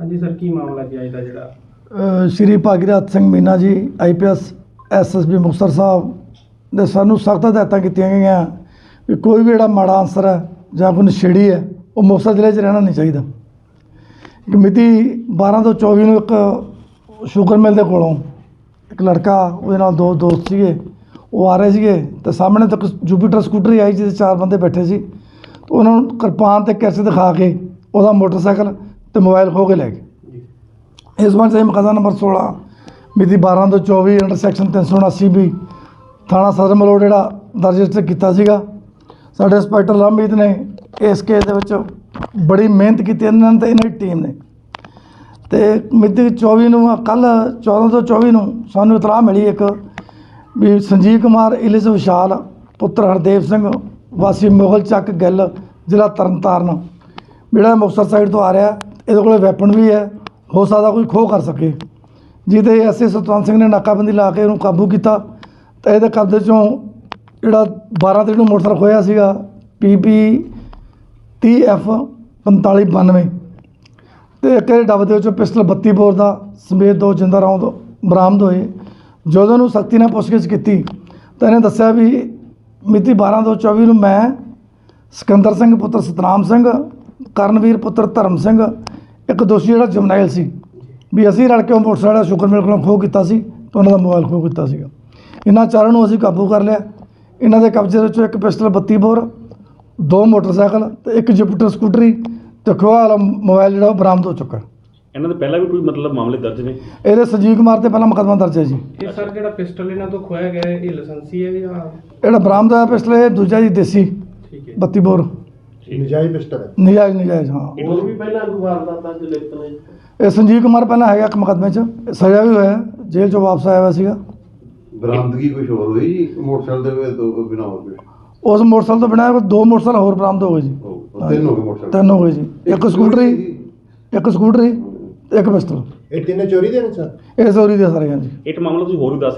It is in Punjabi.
ਹਾਂਜੀ ਸਰ ਕੀ ਮਾਮਲਾ ਕੀ ਅੱਜ ਦਾ ਜਿਹੜਾ? ਅ, ਸ਼੍ਰੀ ਭਾਗੀਰਥ ਸਿੰਘ ਮੀਨਾ ਜੀ ਆਈਪੀਐਸ ਐਸਐਸਬੀ ਮੁਕਤਸਰ ਸਾਹਿਬ ਦੇ ਸਾਨੂੰ ਸਖਤ ਹਦਾਇਤਾਂ ਕੀਤੀਆਂ ਗਈਆਂ ਵੀ ਕੋਈ ਵੀ ਜਿਹੜਾ ਮਾੜਾ ਅਨਸਰ ਹੈ ਜਾਂ ਕੋਈ ਨਸ਼ੇੜੀ ਹੈ ਉਹ ਮੁਕਤਸਰ ਜ਼ਿਲ੍ਹੇ 'ਚ ਰਹਿਣਾ ਨਹੀਂ ਚਾਹੀਦਾ। ਇੱਕ ਮਿਤੀ 12 ਤੋਂ 24 ਨੂੰ ਇੱਕ ਸ਼ੂਗਰ ਮਿਲ ਦੇ ਕੋਲੋਂ ਇੱਕ ਲੜਕਾ ਉਹਦੇ ਨਾਲ ਦੋ ਦੋਸਤ ਸੀਗੇ ਉਹ ਆ ਰਹੇ ਸੀਗੇ ਤੇ ਸਾਹਮਣੇ ਤੱਕ ਜੁਪੀਟਰ ਸਕੂਟਰੀ ਆਈ ਜਿਹਦੇ ਚਾਰ ਬੰਦੇ ਬੈਠੇ ਸੀ। ਤੇ ਉਹਨਾਂ ਨੂੰ ਕਿਰਪਾਨ ਤੇ ਕੈਸੇ ਦਿਖਾ ਕੇ ਉਹਦਾ ਮੋਟਰਸਾਈਕਲ ਤੇ ਮੋਬਾਈਲ ਖੋਹ ਕੇ ਲੈ ਗਏ। ਇਸ 'ਚ ਅਸੀਂ ਮੁਕੱਦਮਾ ਨੰਬਰ 16 ਮਿਤੀ 12 ਤੋਂ 24 ਅੰਡਰ ਸੈਕਸ਼ਨ 379 ਵੀ ਥਾਣਾ ਸਦਰ ਮਲੋੜ ਜਿਹੜਾ ਦਰਜ ਰਜਿਸਟਰ ਕੀਤਾ ਸੀਗਾ। ਸਾਡੇ ਇੰਸਪੈਕਟਰ ਲੰਮੀਤ ਨੇ ਇਸ ਕੇਸ ਦੇ ਵਿੱਚ ਬੜੀ ਮਿਹਨਤ ਕੀਤੀ ਇਹਨਾਂ ਨੇ ਤੇ ਇਹਨਾਂ ਦੀ ਟੀਮ ਨੇ। ਤੇ ਮਿਤੀ 24 ਨੂੰ ਕੱਲ 14 ਤੋਂ 24 ਨੂੰ ਸਾਨੂੰ ਇਤਲਾਹ ਮਿਲੀ ਇੱਕ ਵੀ ਸੰਜੀਵ ਕੁਮਾਰ ਇਲਿਸ ਵਿਸ਼ਾਲ ਪੁੱਤਰ ਹਰਦੇਵ ਸਿੰਘ ਵਾਸੀ ਮੁਗਲ ਚੱਕ ਗਿੱਲ ਜ਼ਿਲ੍ਹਾ ਤਰਨਤਾਰਨ ਜਿਹੜਾ ਮੁਕਤਸਰ ਸਾਈਡ ਤੋਂ ਆ ਰਿਹਾ। ਇਹਦੇ ਕੋਲੇ ਵੈਪਨ ਵੀ ਹੈ, ਹੋ ਸਕਦਾ ਕੋਈ ਖੋਹ ਕਰ ਸਕੇ। ਜਿਹਦੇ ਐਸਏ ਸਤਵੰਤ ਸਿੰਘ ਨੇ ਨਾਕਾਬੰਦੀ ਲਾ ਕੇ ਉਹਨੂੰ ਕਾਬੂ ਕੀਤਾ, ਤਾਂ ਇਹਦੇ ਕਬਜ਼ੇ ਚੋਂ ਜਿਹੜਾ 12 ਤਰੀਕ ਨੂੰ ਮੋਟਰਸਾਈਕਲ ਖੋਇਆ ਸੀਗਾ ਪੀਪੀ 30F 4592 ਤੇ ਇੱਕ ਇਹ ਡੱਬ ਦੇ ਵਿੱਚੋਂ ਪਿਸਟਲ 32 ਬੋਰ ਦਾ, ਸਮੇਤ ਦੋ ਜਿੰਦਾ ਰੌਂਦ, ਬਰਾਮਦ ਹੋਏ। ਜਦੋਂ ਨੂੰ ਸਖਤੀ ਨਾਲ ਪੁੱਛਗਿੱਛ ਕੀਤੀ, ਤਾਂ ਇਹਨੇ ਦੱਸਿਆ ਵੀ ਮਿਤੀ 12 ਤੋਂ 24 ਨੂੰ ਮੈਂ ਸਿਕੰਦਰ ਸਿੰਘ, ਪੁੱਤਰ ਸਤਨਾਮ ਸਿੰਘ, ਕਰਨਵੀਰ, ਪੁੱਤਰ ਧਰਮ ਸਿੰਘ ਇੱਕ ਦੋਸ਼ੀ ਜਿਹੜਾ ਜਮਨੈਲ ਸੀ। ਵੀ ਅਸੀਂ ਰਲ ਕੇ ਉਹ ਮੋਟਰਸਾਈਕਲ ਸ਼ੁਕਰ ਮਿਲ ਕੋਲੋਂ ਖੋਹ ਕੀਤਾ ਸੀ ਤੇ ਉਹਨਾਂ ਦਾ ਮੋਬਾਈਲ ਖੋਹ ਕੀਤਾ ਸੀਗਾ। ਇਹਨਾਂ ਚਾਰਾਂ ਨੂੰ ਅਸੀਂ ਕਾਬੂ ਕਰ ਲਿਆ। ਇਹਨਾਂ ਦੇ ਕਬਜ਼ੇ ਦੇ ਵਿੱਚੋਂ ਇੱਕ ਪਿਸਟਲ 32 ਬੋਰ ਦੋ ਮੋਟਰਸਾਈਕਲ ਤੇ ਇੱਕ ਜੁਪੀਟਰ ਸਕੂਟਰੀ ਤੇ ਖੋਹ ਵਾਲਾ ਮੋਬਾਈਲ ਜਿਹੜਾ ਉਹ ਬਰਾਮਦ ਹੋ ਚੁੱਕਾ। ਇਹਨਾਂ ਦੇ ਪਹਿਲਾਂ ਵੀ ਕੋਈ ਮਤਲਬ ਮਾਮਲੇ ਦਰਜ ਨੇ? ਇਹਦੇ ਸੰਜੀਵ ਕੁਮਾਰ ਤੇ ਪਹਿਲਾਂ ਮੁਕੱਦਮਾ ਦਰਜ ਹੈ ਜੀ। ਇਹ ਸਰ ਜਿਹੜਾ ਪਿਸਟਲ ਇਹਨਾਂ ਤੋਂ ਖੋਇਆ ਗਿਆ ਇਹ ਲਾਇਸੈਂਸੀ ਹੈ ਜਾਂ? ਜਿਹੜਾ ਬਰਾਮਦ ਹੋਇਆ ਪਿਸਟਲ ਇਹ ਦੂਜਾ ਜੀ ਦੇਸੀ ਠੀਕ ਹੈ। 32 ਬੋਰ। ਨਜਾਇਜ਼ ਪਿਸਟਲ ਹੈ। ਨਜਾਇਜ਼ ਨਜਾਇਜ਼ ਹਾਂ। ਹੋਰ ਵੀ ਪਹਿਲਾਂ ਕੋਈ ਵਾਰਦਾਤਾਂ ਚ ਲਿਖਤ ਨੇ ਇਹ ਸੰਜੀਵ ਕੁਮਾਰ ਪਹਿਲਾਂ ਹੈਗਾ ਇੱਕ ਮੁਕੱਦਮੇ 'ਚ। ਸਜ਼ਾ ਵੀ ਹੋਇਆ ਜੇਲ੍ਹ 'ਚੋਂ ਵਾਪਸ ਆਇਆ ਹੋਇਆ ਸੀਗਾ। ਬਰਾਮਦਗੀ ਕੁਝ ਹੋਰ ਹੋਈ ਜੀ? ਮੋਟਰਸਾਈਕਲ ਦੇ ਵਿੱਚ ਤੋਂ ਬਿਨਾਂ ਹੋਰ ਕੁਝ ਉਸ ਮੋਟਰਸਾਈਕਲ ਤੋਂ ਬਿਨਾਂ ਦੋ ਮੋਟਰਸਾਈਕਲ ਹੋਰ ਬਰਾਮਦ ਹੋ ਗਏ ਜੀ। ਉਹ ਤਿੰਨ ਹੋ ਗਏ ਮੋਟਰਸਾਈਕਲ? ਤਿੰਨ ਹੋ ਗਏ ਜੀ। ਇੱਕ ਸਕੂਟਰੀ ਇੱਕ ਸਕੂਟਰੀ ਤੇ ਇੱਕ ਪਿਸਟਲ। ਇਹ ਤਿੰਨੇ ਚੋਰੀ ਦੇ ਨੇ ਸਰ? ਇਹ ਚੋਰੀ ਦੇ ਸਾਰੇ ਹਾਂਜੀ। ਇੱਕ ਮਾਮਲਾ ਤੁਸੀਂ ਹੋਰ ਵੀ ਦੱਸ